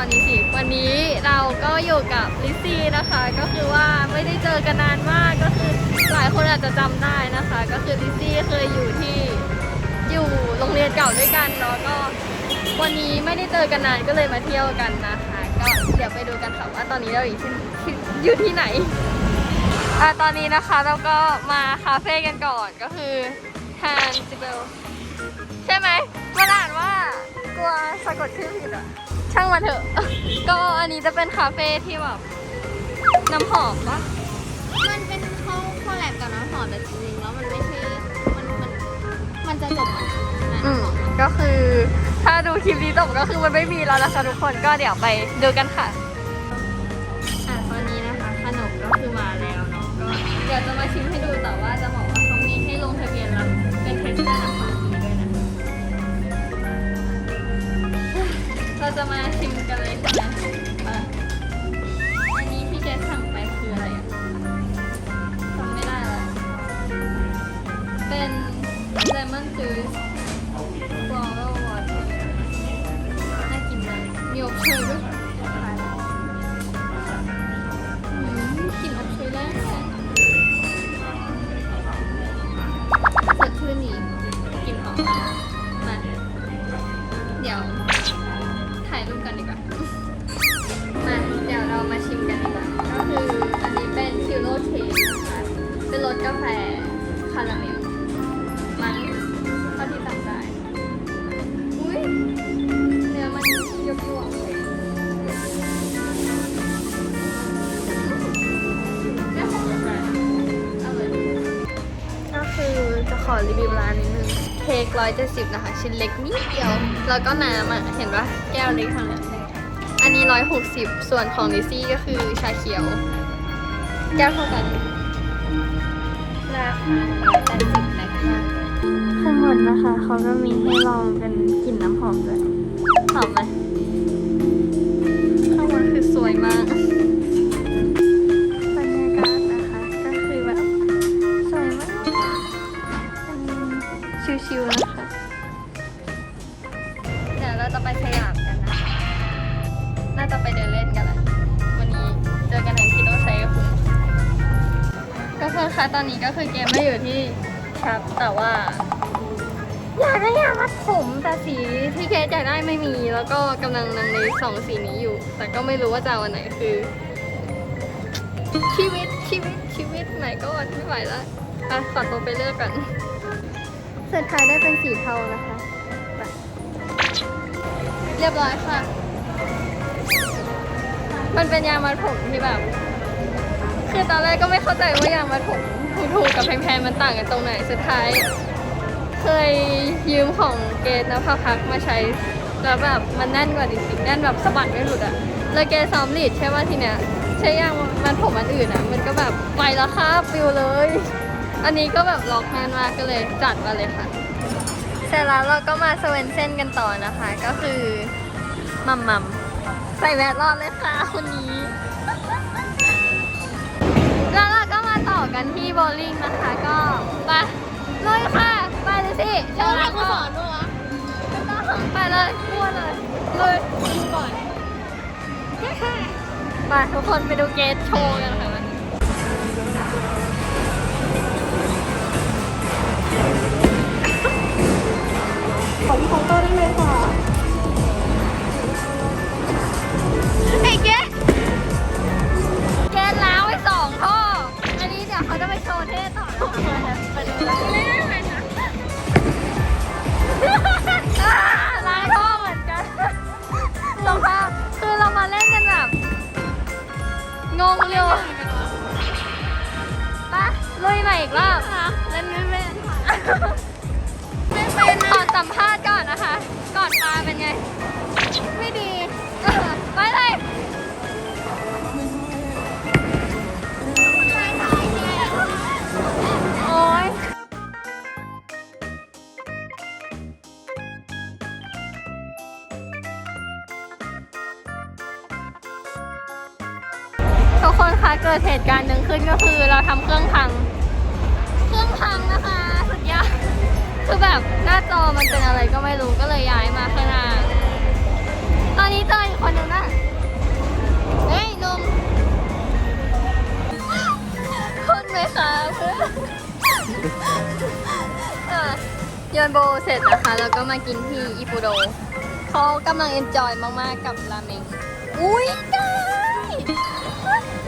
อนนี้สิ วันนี้เราก็อยู่กับลิซี่นะคะ ก็คือว่าไม่ได้เจอกันนานมากก็คือหลายคนอาจจะจำได้นะคะ ก็คือลิซี่เคยอยู่ที่อยู่โรงเรียนเก่าด้วยกันเนาะก็ วันนี้ไม่ได้เจอกันนานก็เลยมาเที่ยวกันนะคะ ก็เดี๋ยวไปดูกันค่ะว่าตอนนี้เราอยู่ที่อยู่ที่ไหนอะตอนนี้นะคะเราก็มาคาเฟ่กันก่อนก็คือ Han s i b e l ใช่ไหมมันอ่านว่ากลัวสะกดชื่อผิดอะ ช่างมันเถอะ ก็อันนี้จะเป็นคาเฟ่ที่แบบน้ำหอมปะมันเป็นเขาคอลแลบกับน้ำหอมแต่จริงๆแล้วมันไม่ใช่ มันมันมันจะจบมันอืมก็คือถ้าดูคลิปนี้จบก็คือมันไม่มีแล้วนะคะทุกคนก็เดี๋ยวไปดูกันค่ะอะตอนนี้นะคะขนมก็คือมาแล้วเนาะก็เดี๋ยวจะมาชิมให้ดูแต่ กลิ่นอบเชยแรกอะสดชื่นดีกลิ่นหอมมากมาเดี๋ยวถ่ายรูปกันดีกว่ามา รีวิวร้านนิดนึงเค้กร้อยเจ็ดสิบนะคะ ชิ้นเล็กนิดเดียว แล้วก็น้ำอะ เห็นปะแก้วเล็กขนาดนี้อันนี้ร้อยหกสิบส่วนของลิซี่ก็คือชาเขียว แก้วเท่ากัน ราคาร้อยแปดสิบนะคะข้างบนนะคะ เขาก็มีให้ลองเป็นกลิ่นน้ำหอมด้วยหอมไหม ชิวๆนะคะเดี๋ยวเราจะไปสยามกันนะ น่าจะไปเดินเล่นกันแหละ วันนี้เจอกันทางคิโนไซกับคุก็คือคะตอนนี้ก็คือเกมไม่อยู่ที่ครับแต่ว่า อยากได้ยามัดผมแต่สีที่เคสอยากได้ไม่มี แล้วก็กำลังลังเลสองสีนี้อยู่ แต่ก็ไม่รู้ว่าจะเอาวันไหนคือ ชีวิตชีวิตชีวิตไหนก็ไม่ไหวแล้วอะขอตัวไปเลือกกัน สุดท้ายได้เป็นสีเทานะคะ เรียบร้อยค่ะ มันเป็นยางมัดผมที่แบบ คือตอนแรกก็ไม่เข้าใจว่ายางมัดผมถูกๆกับแพงๆมันต่างกันตรงไหน สุดท้าย เคยยืมของเกณฑ์นภพักมาใช้แล้วแบบมันแน่นกว่าจริงๆแน่นแบบสะบัดไม่หลุดอะแล้วเกซ้อมลีดใช่ป่ะทีเนี้ยใช้ยางมันผมอันอื่นอะมันก็แบบไปแล้วครับฟิวเลย อันนี้ก็แบบล็อกแน่นมากก็เลยจัดมาเลยค่ะ เสร็จแล้วเราก็มาสเวนเซ่นกันต่อนะคะ ก็คือมัมมัมใส่แวดรอดเลยค่ะคนนี้ แล้วเราก็มาต่อกันที่โบว์ลิ่งนะคะ ก็ไปลุยค่ะ ไปเลยสิเจ้าให้กูสอนด้วยวะไปเลยมั่วเลยเลยดูก่อน ไปทุกคนไปดูเกสโชว์กันค่ะ ล้างท่อเหมือนกันสภาพคือเรามาเล่นกันแบบ งงอยู่ปะลุยใหม่อีกรอบเล่นไม่เป็นไม่เป็นขอสัมภาษณ์ก่อนนะคะ ก่อนมาเป็น ทุกคนคะเกิดเหตุการณ์หนึ่งขึ้นก็คือเราทำเครื่องพัง เครื่องพังนะคะ สุดยอดคือแบบหน้าจอมันเป็นอะไรก็ไม่รู้ก็เลยย้ายมาข้างหน้าตอนอนนี้เจออีกคนนึงนะเฮ้ยหนุ่มคุณไหมคะเพื่อนอะโยนโบเสร็จนะคะ แล้วก็มากินที่อิปุโดเขากำลังเอนจอยมาก ๆ กับราเมงอุ้ยได้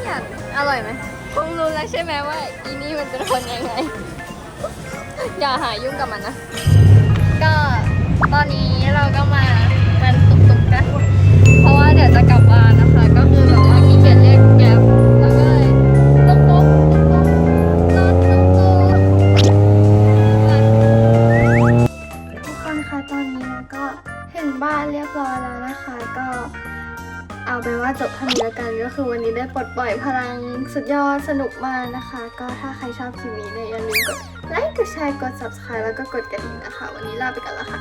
อยากอร่อยไหมคงรู้แล้วใช่ไหมว่าอีนี่มันเป็นคนยังไง อย่าหายุ่งกับมันนะ ก็ตอนนี้เราก็มามันตุกๆกัน เพราะว่าเดี๋ยวจะกลับบ้านนะคะ ก็คือแบบว่าขี้เกียจเรียกแกร็บ คือวันนี้ได้ปลดปล่อยพลังสุดยอดสนุกมากนะคะ ก็ถ้าใครชอบคลิปนี้เนี่ยอย่าลืมกดไลค์กดแชร์กด subscribe แล้วก็กดกระดิ่งนะคะ วันนี้ลาไปกันแล้วค่ะ